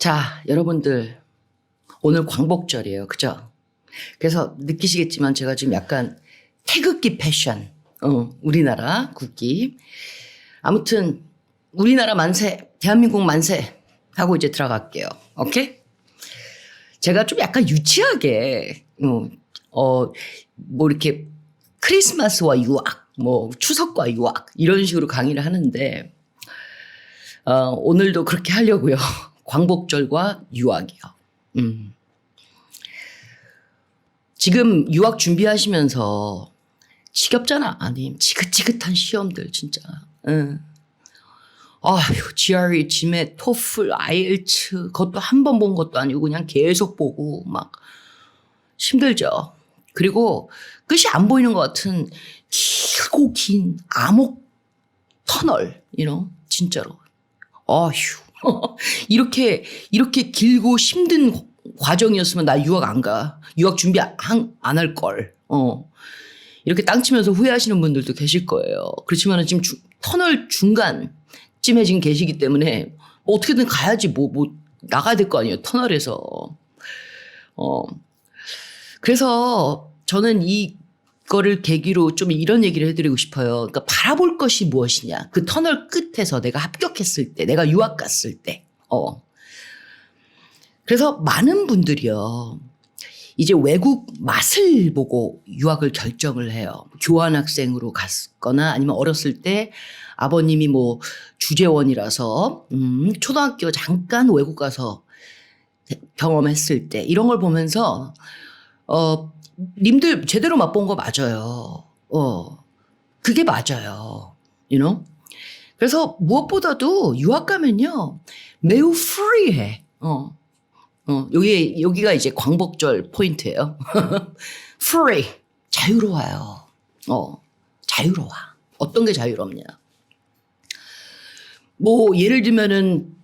자, 여러분들 오늘 광복절이에요. 그죠? 그래서 느끼시겠지만 제가 지금 약간 태극기 패션, 어, 우리나라 국기. 아무튼 우리나라 만세, 대한민국 만세 하고 이제 들어갈게요. 오케이? 제가 좀 약간 유치하게 어, 어, 뭐 이렇게 크리스마스와 유학, 뭐 추석과 유학 이런 식으로 강의를 하는데 어, 오늘도 그렇게 하려고요. 광복절과 유학이요. 음. 지금 유학 준비하시면서 지겹잖아. 아니, 지긋지긋한 시험들, 진짜. 응. 아휴, GRE, GMAT, TOEFL, IELTS, 그것도 한 번 본 것도 아니고 그냥 계속 보고 막 힘들죠. 그리고 끝이 안 보이는 것 같은 길고 긴 암흑 터널, you know? 진짜로. 아휴. 이렇게, 이렇게 길고 힘든 과정이었으면 나 유학 안 가. 유학 준비 안 할 걸. 어. 이렇게 땅 치면서 후회하시는 분들도 계실 거예요. 그렇지만 지금 주- 터널 중간쯤에 지금 계시기 때문에 뭐 어떻게든 가야지 뭐, 뭐, 나가야 될 거 아니에요. 터널에서. 어. 그래서 저는 이 거를 계기로 좀 이런 얘기를 해드리고 싶어요. 그러니까 바라볼 것이 무엇이냐. 그 터널 끝에서 내가 합격했을 때, 내가 유학 갔을 때. 어. 그래서 많은 분들이요. 이제 외국 맛을 보고 유학을 결정을 해요. 교환학생으로 갔거나 아니면 어렸을 때 아버님이 뭐 주재원이라서 음, 초등학교 잠깐 외국 가서 경험했을 때 이런 걸 보면서 어 님들 제대로 맛본 거 맞아요. 어 그게 맞아요. you know? 그래서 무엇보다도 유학 가면요 매우 프리해. 어. 어, 여기, 여기가 이제 광복절 포인트예요. free. 자유로워요. 어, 자유로워. 어떤 게 자유롭냐. 뭐, 예를 들면은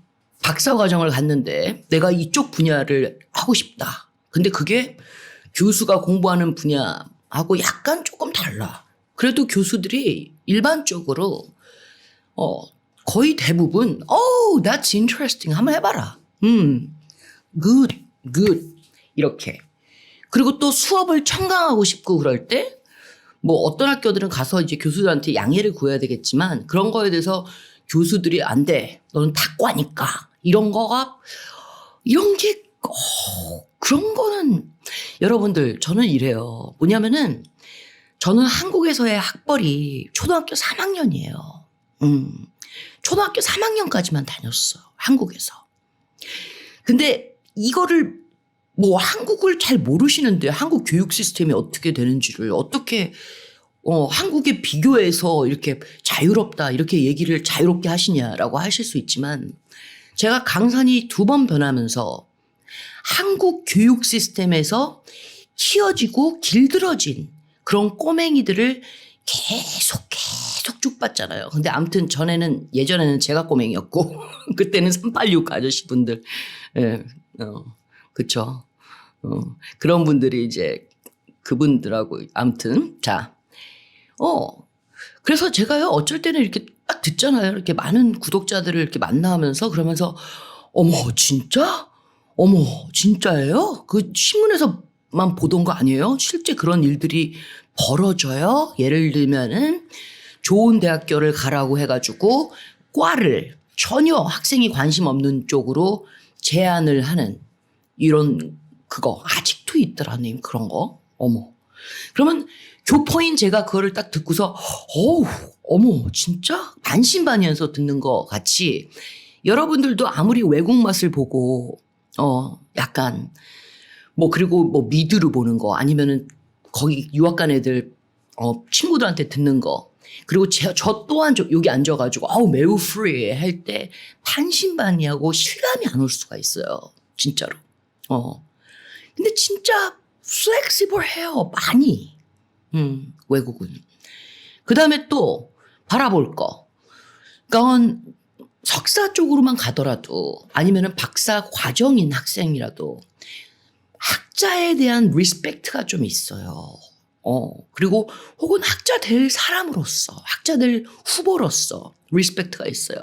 박사 과정을 갔는데 내가 이쪽 분야를 하고 싶다. 근데 그게 교수가 공부하는 분야하고 약간 조금 달라. 그래도 교수들이 일반적으로 어, 거의 대부분 oh, that's interesting. 한번 해봐라. 음, good, good. 이렇게. 그리고 또 수업을 청강하고 싶고 그럴 때 뭐 어떤 학교들은 가서 이제 교수들한테 양해를 구해야 되겠지만 그런 거에 대해서 교수들이 안 돼. 너는 탁과니까. 이런 거가 이런 게 어, 그런 거는 여러분들 저는 이래요. 뭐냐면은 저는 한국에서의 학벌이 초등학교 3학년이에요. 음. 초등학교 3학년까지만 다녔어. 한국에서. 근데 이거를 뭐 한국을 잘 모르시는데 한국 교육 시스템이 어떻게 되는지를 어떻게 어, 한국에 비교해서 이렇게 자유롭다 이렇게 얘기를 자유롭게 하시냐라고 하실 수 있지만 제가 강산이 두 번 변하면서 한국 교육 시스템에서 키워지고 길들어진 그런 꼬맹이들을 계속 계속 쭉 봤잖아요. 근데 아무튼 전에는 예전에는 제가 꼬맹이였고 그때는 386 아저씨 분들 예, 어, 그쵸. 어, 그런 분들이 이제 그분들하고 아무튼 자, 어 그래서 제가요 어쩔 때는 이렇게 딱 듣잖아요. 이렇게 많은 구독자들을 이렇게 만나면서 그러면서 어머 진짜? 어머 진짜예요? 그 신문에서만 보던 거 아니에요? 실제 그런 일들이 벌어져요? 예를 들면은 좋은 대학교를 가라고 해가지고 과를 전혀 학생이 관심 없는 쪽으로 제안을 하는 이런 그거 아직도 있더라님 그런 거 어머 그러면 교포인 제가 그거를 딱 듣고서 어우 어머 진짜 반신반의해서 듣는 거 같이 여러분들도 아무리 외국 맛을 보고 어 약간 뭐 그리고 뭐 미드로 보는 거 아니면은 거기 유학 간 애들 어 친구들한테 듣는 거. 그리고 제, 저 또한 저 여기 앉아가지고 아우 매우 프리해 할 때 반신반의하고 실감이 안 올 수가 있어요 진짜로. 어. 근데 진짜 플렉시블해요 많이. 음 외국은. 그 다음에 또 바라볼 거. 그건 석사 쪽으로만 가더라도 아니면은 박사 과정인 학생이라도 학자에 대한 리스펙트가 좀 있어요. 어, 그리고 혹은 학자 될 사람으로서, 학자 될 후보로서 리스펙트가 있어요.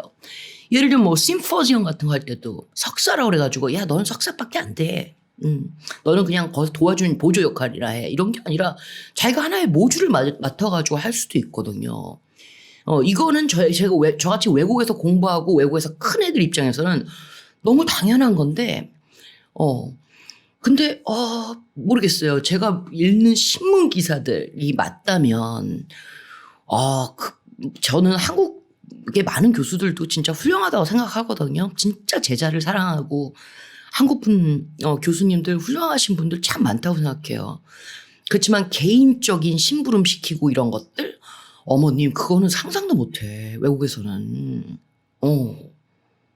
예를 들면 뭐 심포지엄 같은 거 할 때도 석사라고 그래가지고 야 너는 석사밖에 안 돼. 음, 너는 그냥 거기서 도와주는 보조 역할이라 해. 이런 게 아니라 자기가 하나의 맡- 맡아가지고 할 수도 있거든요. 어, 이거는 저, 제가 왜, 저같이 외국에서 공부하고 외국에서 큰 애들 입장에서는 너무 당연한 건데, 어, 근데, 어, 모르겠어요. 제가 읽는 신문 기사들이 맞다면, 어, 그, 저는 한국의 많은 교수들도 진짜 훌륭하다고 생각하거든요. 진짜 제자를 사랑하고, 한국 분, 어, 교수님들 훌륭하신 분들 참 많다고 생각해요. 그렇지만 개인적인 심부름 시키고 이런 것들, 어머님, 그거는 상상도 못 해. 외국에서는. 어,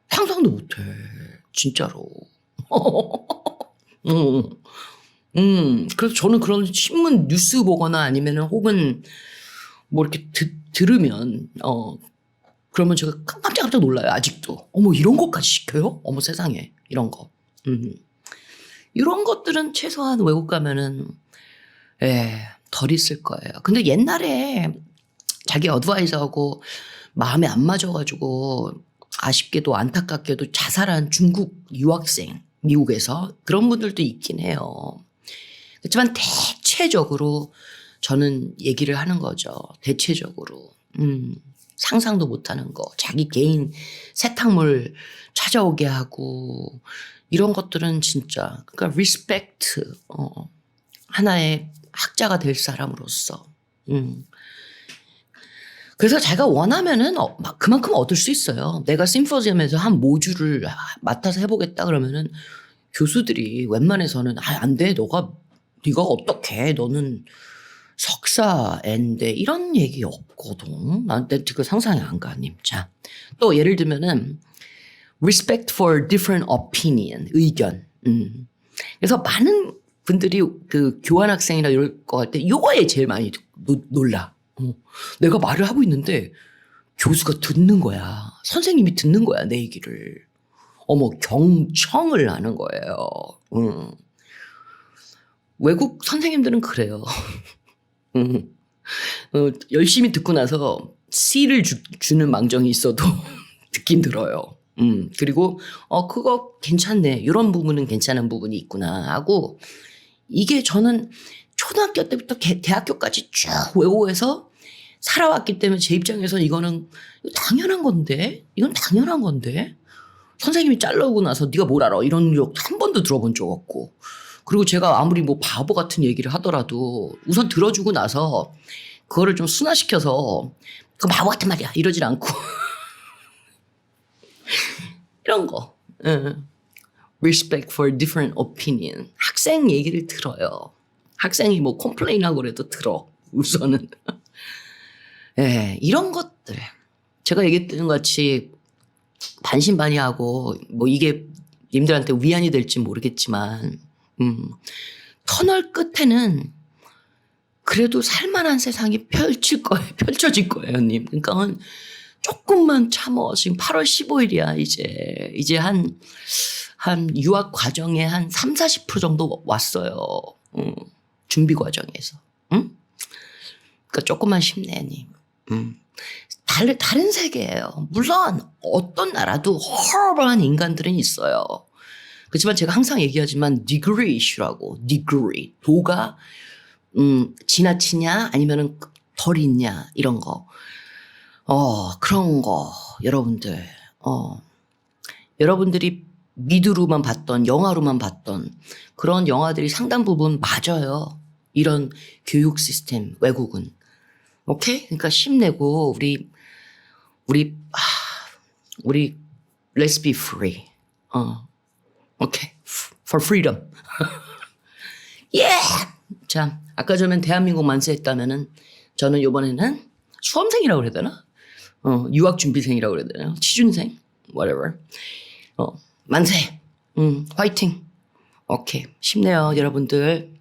상상도 못 해. 진짜로. 음, 음, 그래서 저는 그런 신문 뉴스 보거나 아니면은 혹은 뭐 이렇게 듣, 들으면, 어, 그러면 제가 깜짝깜짝 놀라요, 아직도. 어머, 이런 것까지 시켜요? 어머, 세상에. 이런 거. 음. 이런 것들은 최소한 외국 가면은, 예, 덜 있을 거예요. 근데 옛날에 자기 어드바이저하고 마음에 안 맞아가지고 아쉽게도 안타깝게도 자살한 중국 유학생 미국에서 그런 분들도 있긴 해요. 그렇지만 대체적으로 저는 얘기를 하는 거죠. 대체적으로 음, 상상도 못하는 거, 자기 개인 세탁물 찾아오게 하고 이런 것들은 진짜 그러니까 리스펙트 어, 하나의 학자가 될 사람으로서 음. 그래서 자기가 원하면은 어, 막 그만큼 얻을 수 있어요. 내가 심포지엄에서 한 모주를 맡아서 해보겠다 그러면은 교수들이 웬만해서는 아, 안 돼. 너가 네가 어떻게 너는 석사인데 이런 얘기 없거든. 나한테 그 상상이 안 가, 님. 자, 또 예를 들면은 respect for different opinion, 의견. 음. 그래서 많은 분들이 그 교환 학생이나 이럴 거 할 때 요거에 제일 많이 노- 놀라. 어. 내가 말을 하고 있는데 교수가 듣는 거야. 선생님이 듣는 거야, 내 얘기를. 어머, 경청을 하는 거예요. 음. 외국 선생님들은 그래요. 음. 어, 열심히 듣고 나서 C를 주, 주는 망정이 있어도 듣긴 들어요. 음, 그리고, 어, 그거 괜찮네. 이런 부분은 괜찮은 부분이 있구나 하고, 이게 저는 초등학교 때부터 개- 대학교까지 쭉 외국에서 살아왔기 때문에 제 입장에서는 이거는 이거 당연한 건데, 이건 당연한 건데, 선생님이 잘라오고 나서 네가 뭘 알아? 이런 적한 번도 들어본 적 없고. 그리고 제가 아무리 뭐 바보 같은 얘기를 하더라도 우선 들어주고 나서 그거를 좀 순화시켜서 그 바보 같은 말이야 이러질 않고 이런 거. 응. Respect for different opinion. 학생 얘기를 들어요. 학생이 뭐 컴플레인하고 그래도 들어. 우선은. 예, 이런 것들. 제가 얘기했던 것 같이 반신반의하고 뭐 이게 님들한테 위안이 될지 모르겠지만 음, 터널 끝에는 그래도 살만한 세상이 펼칠 거예요. 펼쳐질 거예요, 님. 그러니까 조금만 참어. 지금 8월 15일이야, 이제. 이제 한, 한 유학 과정에 한 3, 40% 정도 왔어요. 음, 준비 과정에서. 응? 그러니까 조금만 힘내, 님. 음. 다른, 다른 세계예요. 물론 어떤 나라도 horrible한 인간들은 있어요. 그렇지만 제가 항상 얘기하지만 degree issue라고 degree 도가 음, 지나치냐 아니면은 덜 있냐 이런 거. 어 그런 거 여러분들 어 여러분들이 미드로만 봤던 영화로만 봤던 그런 영화들이 상당 부분 맞아요. 이런 교육 시스템 외국은. 오케이? 그러니까 힘내고 우리 우리 아, 우리 let's be free. 어 오케이. For freedom. 예자 아까 전에 대한민국 만세했다면은 저는 이번에는 수험생이라고 그래야 되나? 어 유학 준비생이라고 그래야 되나? 취준생? Whatever. 어 만세. 음. 화이팅. 오케이. 힘내요 여러분들